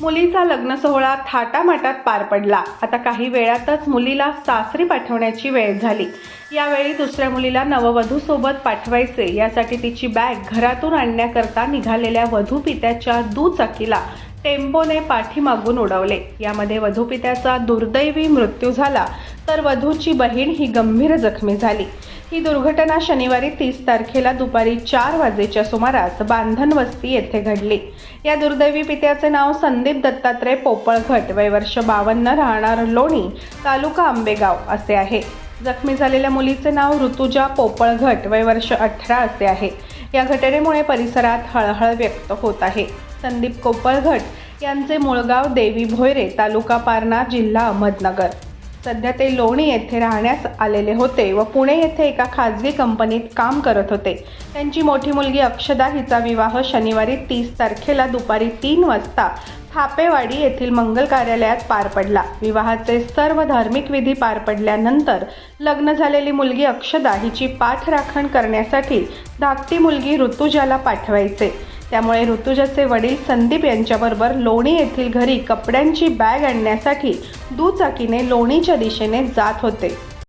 मुलीचा लग्न सोहळा थाटामाटात पार पडला. आता काही वेळातच मुलीला सासरी पाठवण्याची वेळ झाली. यावेळी दुसऱ्या मुलीला नववधूसोबत पाठवायचे. यासाठी तिची बॅग घरातून आणण्याकरता निघालेल्या वधू पित्याच्या दुचाकीला टेम्पोने पाठीमागून उडवले. यामध्ये वधू पित्याचा दुर्दैवी मृत्यू झाला. तर वधूची बहीण ही गंभीर जखमी झाली. ही दुर्घटना शनिवारी तीस तारखेला दुपारी चार वाजेच्या सुमारास बांधन वस्ती येथे घडली. या दुर्दैवी पित्याचे नाव संदीप दत्तात्रय पोपळघट वय वर्ष बावन्न राहणार लोणी तालुका आंबेगाव असे आहे. जखमी झालेल्या मुलीचे नाव ऋतुजा पोपळघट वय वर्ष अठरा असे आहे. या घटनेमुळे परिसरात हळहळ व्यक्त होत आहे. संदीप कोपळघट यांचे मुळगाव देवी भोयरे तालुका पारना जिल्हा अहमदनगर. सध्या ते लोणी येथे राहण्यास आलेले होते व पुणे येथे एका खाजगी कंपनीत काम करत होते. त्यांची मोठी मुलगी अक्षदा हिचा विवाह शनिवारी तीस तारखेला दुपारी तीन वाजता थापेवाडी येथील मंगल कार्यालयात पार पडला. विवाहाचे सर्व धार्मिक विधी पार पडल्यानंतर लग्न झालेली मुलगी अक्षदा हिची पाठराखण करण्यासाठी धाकटी मुलगी ऋतुजाला पाठवायचे. त्यामुळे ऋतुजाचे वडील संदीप यांच्याबरोबर लोणी येथील घरी कपड्यांची बॅग आणण्यासाठी दुचाकीने लोणीच्या दिशेने जात होते.